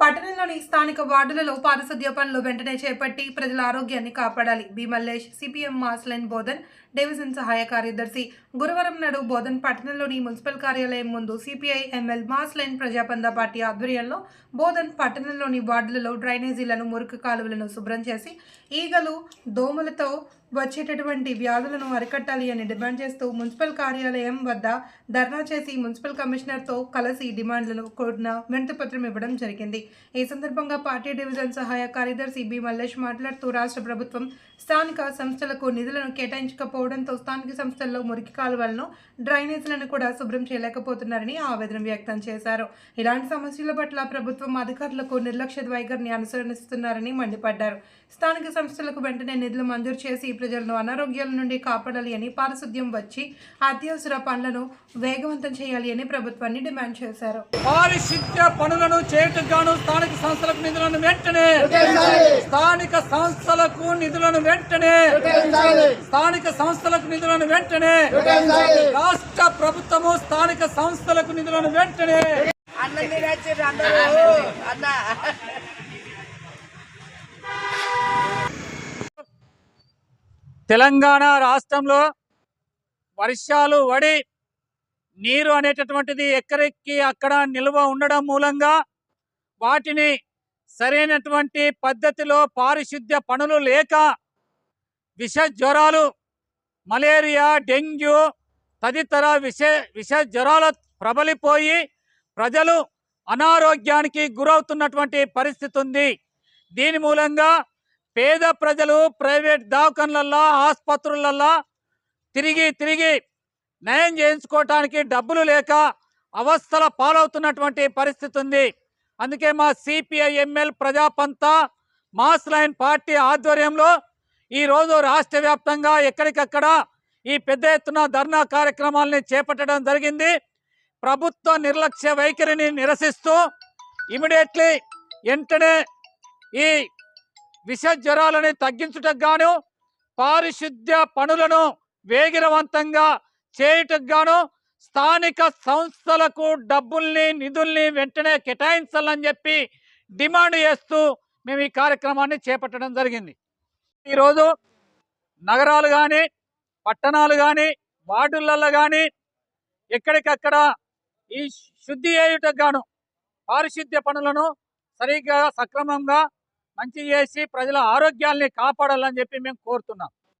పట్టణంలోని స్థానిక వార్డులలో పారిశుద్ధ్య పనులు వెంటనే చేపట్టి ప్రజల ఆరోగ్యాన్ని కాపాడాలి. Bheemallesh CPM mass line Bodhan division సహాయ కార్యదర్శి గురువారం నాడు బోధన్ పట్టణంలోని మున్సిపల్ కార్యాలయం ముందు CPI ML mass line Prajapantha party ఆధ్వర్యంలో బోధన్ పట్టణంలోని వార్డులలో డ్రైనేజీలను మురికి కాలువలను శుభ్రం చేసి ఈగలు దోమలతో వచ్చేటటువంటి వ్యాధులను అరికట్టాలి అని డిమాండ్ చేస్తూ మున్సిపల్ కార్యాలయం వద్ద ధర్నా చేసి మున్సిపల్ కమిషనర్తో కలిసి డిమాండ్లను కూడిన వినతిపత్రం ఇవ్వడం జరిగింది. ఈ సందర్భంగా పార్టీ డివిజన్ సహాయ కార్యదర్శి బి మల్లేష్ మాట్లాడుతూ రాష్ట్ర ప్రభుత్వం స్థానిక సంస్థలకు నిధులను కేటాయించకపోవడంతో స్థానిక సంస్థల్లో మురికి కాలువలను డ్రైనేజీలను కూడా శుభ్రం చేయలేకపోతున్నారని ఆవేదన వ్యక్తం చేశారు. ఇలాంటి సమస్యల పట్ల ప్రభుత్వం అధికారులకు నిర్లక్ష్య వైఖరిని అనుసరిస్తున్నారని మండిపడ్డారు. స్థానిక సంస్థలకు వెంటనే నిధులు మంజూరు చేసి ప్రజలను అనారోగ్యాల నుండి కాపాడాలి అని పారిశుద్ధ్యం వచ్చి అత్యవసర పనులను వేగవంతం చేయాలి అని ప్రభుత్వాన్ని డిమాండ్ చేశారు. పారిశుద్ధ్య పనులను చేయటకు గాను స్థానిక సంస్థలకు నిధులను వెంటనే స్థానిక సంస్థలకు నిధులను వెంటనే స్థానిక సంస్థలకు నిధులను వెంటనే రాష్ట్ర ప్రభుత్వము స్థానిక సంస్థలకు నిధులను వెంటనే అన్నం అన్న. తెలంగాణ రాష్ట్రంలో వర్షాలు వడి నీరు అనేటటువంటిది ఎక్కడెక్కి అక్కడ నిల్వ ఉండడం మూలంగా వాటిని సరైనటువంటి పద్ధతిలో పారిశుద్ధ్య పనులు లేక విష జ్వరాలు మలేరియా డెంగ్యూ తదితర విష విష జ్వరాలు ప్రబలిపోయి ప్రజలు అనారోగ్యానికి గురవుతున్నటువంటి పరిస్థితి ఉంది దీని మూలంగా పేద ప్రజలు ప్రైవేట్ దవాఖాన్లల్లో ఆసుపత్రులల్లో తిరిగి తిరిగి నయం చేయించుకోవటానికి డబ్బులు లేక అవస్థల పాలవుతున్నటువంటి పరిస్థితి ఉంది. అందుకే మా CPI ML Prajapantha mass line party ఆధ్వర్యంలో ఈరోజు రాష్ట్ర వ్యాప్తంగా ఎక్కడికక్కడ ఈ పెద్ద ఎత్తున ధర్నా కార్యక్రమాలని చేపట్టడం జరిగింది. ప్రభుత్వ నిర్లక్ష్య వైఖరిని నిరసిస్తూ ఇమీడియట్లీ వెంటనే ఈ విష జ్వరాలని తగ్గించుటకు గాను పారిశుద్ధ్య పనులను వేగిరవంతంగా చేయుటకు గాను స్థానిక సంస్థలకు డబ్బుల్ని నిధుల్ని వెంటనే కేటాయించాలని చెప్పి డిమాండ్ చేస్తూ మేము ఈ కార్యక్రమాన్ని చేపట్టడం జరిగింది. ఈరోజు నగరాలు కానీ పట్టణాలు కానీ వార్డులలో కానీ ఎక్కడికక్కడ ఈ శుద్ధి చేయుటకు గాను పారిశుద్ధ్య పనులను సరిగ్గా సక్రమంగా మంచి చేసి ప్రజల ఆరోగ్యాల్ని కాపాడాలని చెప్పి మేము కోరుతున్నాం.